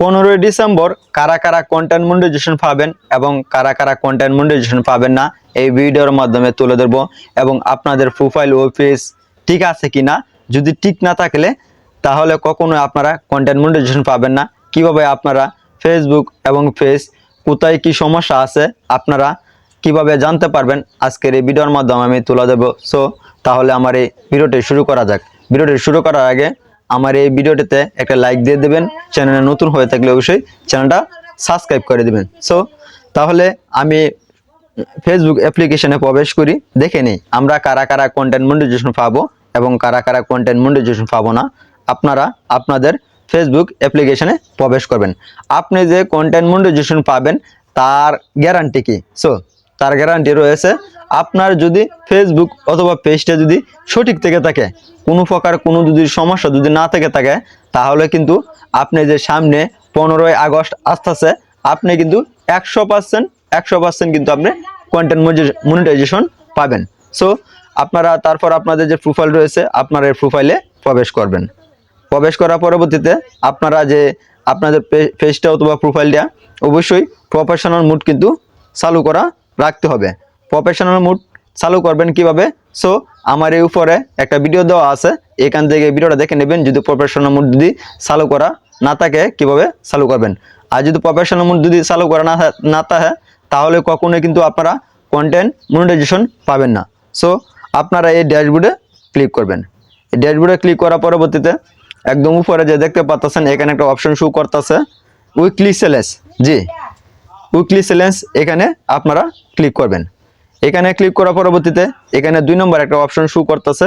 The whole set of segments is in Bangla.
পনেরোই ডিসেম্বর কারা কারা কন্টেন্ট মনিটাইজেশন পাবেন এবং কারা কারা কন্টেন্ট মনিটাইজেশন পাবেন না, এই ভিডিওর মাধ্যমে তুলে ধরবো এবং আপনাদের প্রোফাইল ও পেজ ঠিক আছে কিনা, যদি ঠিক না থাকলে তাহলে কখনোই আপনারা কন্টেন্ট মনিটাইজেশন পাবেন না। কীভাবে আপনারা ফেসবুক এবং পেজ কোথায় কি সমস্যা আছে আপনারা কীভাবে জানতে পারবেন, আজকের এই ভিডিওর মাধ্যমে আমি তুলে দেবো সো তাহলে আমার এই ভিডিওটি শুরু করা যাক। ভিডিওটি শুরু করার আগে আমার এই ভিডিওটিতে একটা লাইক দিয়ে দেবেন। চ্যানেলে নতুন হয়ে থাকলে অবশ্যই চ্যানেলটা সাবস্ক্রাইব করে দেবেন। সো তাহলে আমি ফেসবুক অ্যাপ্লিকেশনে প্রবেশ করি। দেখে নিই, আমরা কারা কারা কন্টেন্ট মনিটাইজেশন পাবো এবং কারা কারা কন্টেন্ট মনিটাইজেশন পাবো না, আপনারা আপনাদের ফেসবুক অ্যাপ্লিকেশনে প্রবেশ করবেন। আপনি যে কন্টেন্ট মনিটাইজেশন পাবেন, তার গ্যারান্টি কি? সো তার গ্যারান্টি রয়েছে আপনার যদি ফেসবুক অথবা পেজটা যদি সঠিক থেকে থাকে, কোনো প্রকার কোনো যদি সমস্যা যদি না থেকে থাকে, তাহলে কিন্তু আপনি যে সামনে পনেরোই আগস্ট আসতেছে, আপনি কিন্তু একশো পার্সেন্ট একশো পার্সেন্ট কিন্তু আপনি কন্টেন্ট মনিটাইজেশন পাবেন। সো আপনারা তারপর আপনাদের যে প্রোফাইল রয়েছে, আপনার এই প্রোফাইলে প্রবেশ করবেন। প্রবেশ করার পরবর্তীতে আপনারা যে আপনাদের পেজটা অথবা প্রোফাইলটা অবশ্যই প্রফেশনাল মুড কিন্তু চালু করা রাখতে হবে। প্রফেশনাল মুড চালু করবেন কীভাবে? সো আমার এই উপরে একটা ভিডিও দেওয়া আছে। এখান থেকে ভিডিওটা দেখে নেবেন। যদি প্রফেশনাল মুড যদি চালু করা না থাকে, কীভাবে চালু করবেন? আর যদি প্রফেশনাল মুড যদি চালু করা না না থাকে, তাহলে কখনোই কিন্তু আপনারা কন্টেন্ট মনিটাইজেশন পাবেন না। সো আপনারা এই ড্যাশবোর্ডে ক্লিক করবেন। এই ড্যাশবোর্ডে ক্লিক করার পরবর্তীতে একদম উপরে যে দেখতে পাচ্ছেন এখানে একটা অপশন শো করতেছে। উইকলি সেলেন্স জি। উইকলি সেলেন্স এখানে আপনারা ক্লিক করবেন। এখানে ক্লিক করার পরবর্তীতে এখানে দুই নম্বর একটা অপশন শো করতেছে।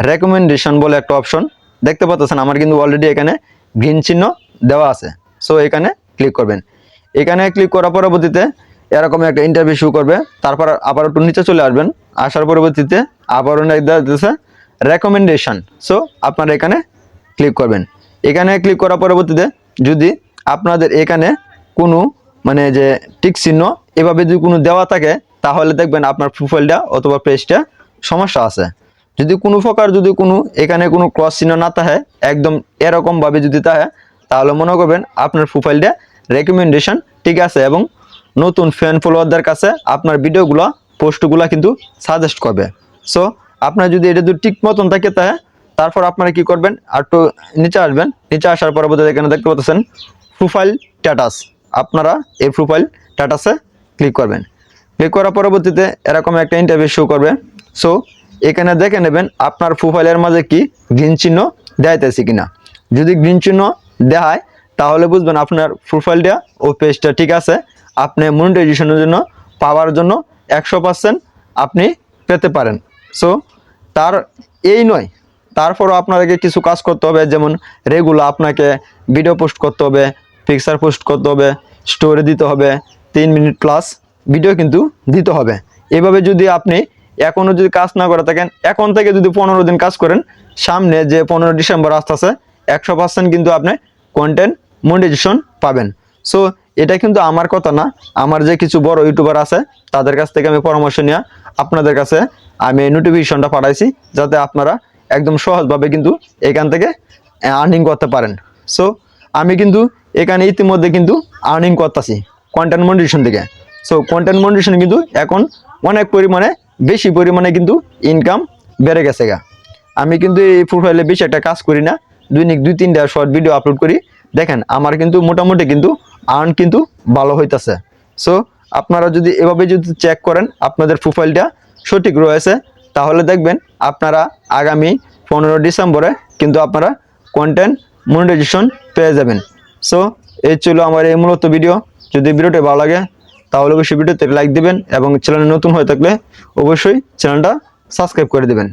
রেকমেন্ডেশন বলে একটা অপশন দেখতে পাচ্ছেন, আমার কিন্তু অলরেডি এখানে গ্রিন চিহ্ন দেওয়া আছে। সো এখানে ক্লিক করবেন। এখানে ক্লিক করার পরবর্তীতে এরকম একটা ইন্টারভিউ শো করবে। তারপর আবার একটু নিচে চলে আসবেন। আসার পরবর্তীতে আবারও দিতেছে রেকমেন্ডেশন সো আপনারা এখানে ক্লিক করবেন। এখানে ক্লিক করার পরবর্তীতে যদি আপনাদের এখানে কোনো মানে যে টিক চিহ্ন এভাবে যদি কোনো দেওয়া থাকে তাহলে দেখবেন আপনার প্রোফাইলটা অথবা পেজটা সমস্যা আছে। যদি কোনো প্রকার যদি কোনো এখানে কোনো ক্রস চিহ্ন না থাকে, একদম এরকমভাবে যদি থাকে, তাহলে মনে করবেন আপনার প্রোফাইলটা রেকমেন্ডেশন ঠিক আছে এবং নতুন ফ্যান ফলোয়ারদের কাছে আপনার ভিডিওগুলো পোস্টগুলো কিন্তু সাজেস্ট করবে। সো আপনার যদি এটা যদি ঠিক মতন থাকে তা তারপর আপনারা কি করবেন আর একটু নিচে আসবেন। নিচে আসার পরবর্তীতে এখানে দেখতে পাচ্ছেন প্রোফাইল স্ট্যাটাস আপনারা এই প্রোফাইল স্ট্যাটাসে ক্লিক করবেন। ক্লিক করার পরবর্তীতে এরকম একটা ইন্টারভিউ শো করবে। সো এখানে দেখে নেবেন আপনার প্রোফাইলের মাঝে কি গ্রিন চিহ্ন দেখাইতেছে কিনা। যদি গ্রিন চিহ্ন দেখায়, তাহলে বুঝবেন আপনার প্রোফাইলটা ও পেজটা ঠিক আছে। আপনি মনিটাইজেশনের জন্য পাওয়ার জন্য একশো পার্সেন্ট আপনি পেতে পারেন। সো তার এই নয়, তারপরও আপনাদেরকে কিছু কাজ করতে হবে। যেমন রেগুলার আপনাকে ভিডিও পোস্ট করতে হবে পিকচার পোস্ট করতে হবে স্টোরি দিতে হবে, তিন মিনিট প্লাস ভিডিও কিন্তু দিতে হবে। এভাবে যদি আপনি এখনও যদি কাজ না করে থাকেন, এখন থেকে যদি পনেরো দিন কাজ করেন, সামনে যে পনেরো ডিসেম্বর আসতেছে, একশো পার্সেন্ট কিন্তু আপনি কন্টেন্ট মনিটাইজেশন পাবেন। সো এটা কিন্তু আমার কথা না, আমার যে কিছু বড় ইউটিউবার আছে, তাদের কাছ থেকে আমি পরামর্শ নিয়ে, আপনাদের কাছে আমি নোটিফিকেশনটা পাঠাইছি, যাতে আপনারা একদম সহজভাবে কিন্তু এখান থেকে আর্নিং করতে পারেন। সো আমি কিন্তু এখানে ইতিমধ্যে কিন্তু আর্নিং করতেছি কন্টেন্ট মনিটেশন থেকে। সো কন্টেন্ট মনিটেশন কিন্তু এখন অনেক পরিমাণে, বেশি পরিমাণে কিন্তু ইনকাম বেড়ে গেছে গা। আমি কিন্তু এই প্রোফাইলে বেশি একটা কাজ করি না। দৈনিক দুই, তিনটা শর্ট ভিডিও আপলোড করি। দেখেন, আমার কিন্তু মোটামুটি কিন্তু আর্ন কিন্তু ভালো হইতাছে। সো আপনারা যদি এভাবে যদি চেক করেন, আপনাদের প্রোফাইলটা সঠিক রয়েছে, তাহলে দেখবেন আপনারা আগামী পনেরো ডিসেম্বরে কিন্তু আপনারা কন্টেন্ট মনিটাইজেশন পেয়ে যাবেন। সো এই ছিল আমার এই মূলত ভিডিও যদি ভিডিওটি ভালো লাগে তাহলে অবশ্যই ভিডিওতে লাইক দেবেন এবং চ্যানেল নতুন হয়ে থাকলে অবশ্যই চ্যানেলটা সাবস্ক্রাইব করে দেবেন।